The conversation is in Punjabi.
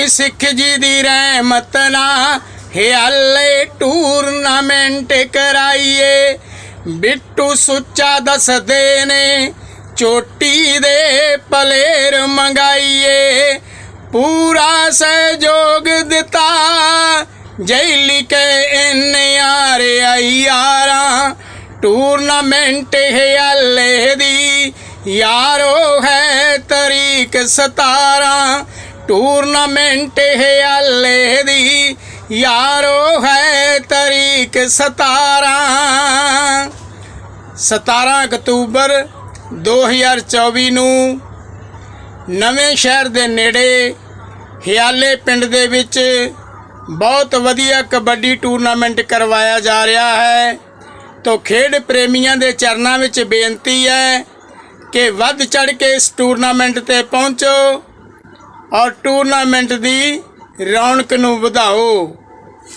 ਬਾਣੀ ਸਿੱਖ ਜੀ ਦੀ ਰਹਿਮਤ ਨਾਲ ਹਿਆਲੇ ਟੂਰਨਾਮੈਂਟ ਕਰਾਈਏ। ਬਿੱਟੂ ਸੁੱਚਾ ਦੱਸਦੇ ਨੇ, ਚੋਟੀ ਦੇ ਪਲੇਰ ਮੰਗਾਈਏ। ਪੂਰਾ ਸਹਿਯੋਗ ਦਿੱਤਾ, ਜੈਲੀ ਕੇ ਇੰਨਿਆਰੇ ਯਾਰਾਂ। ਟੂਰਨਾਮੈਂਟ ਹਿਆਲੇ ਦੀ, ਯਾਰੋ ਹੈ ਤਰੀਕ 17 ਟੂਰਨਾਮੈਂਟ ਹਿਆਲੇ ਦੀ। ਯਾਰੋ ਹੈ ਤਰੀਕ 17 17 ਅਕਤੂਬਰ 2024 ਨੂੰ ਨਵੇਂ ਸ਼ਹਿਰ ਦੇ ਨੇੜੇ ਹਿਆਲੇ ਪਿੰਡ ਦੇ ਵਿੱਚ ਬਹੁਤ ਵਧੀਆ ਕਬੱਡੀ ਟੂਰਨਾਮੈਂਟ ਕਰਵਾਇਆ ਜਾ ਰਿਹਾ ਹੈ। ਤੋ ਖੇਡ ਪ੍ਰੇਮੀਆਂ ਦੇ ਚਰਨਾਂ ਵਿੱਚ ਬੇਨਤੀ ਹੈ ਕਿ ਵੱਧ ਚੜ ਕੇ ਇਸ ਟੂਰਨਾਮੈਂਟ ਤੇ ਪਹੁੰਚੋ। ਔਰ ਟੂਰਨਾਮੈਂਟ ਦੀ ਰੌਣਕ ਨੂੰ ਵਧਾਓ।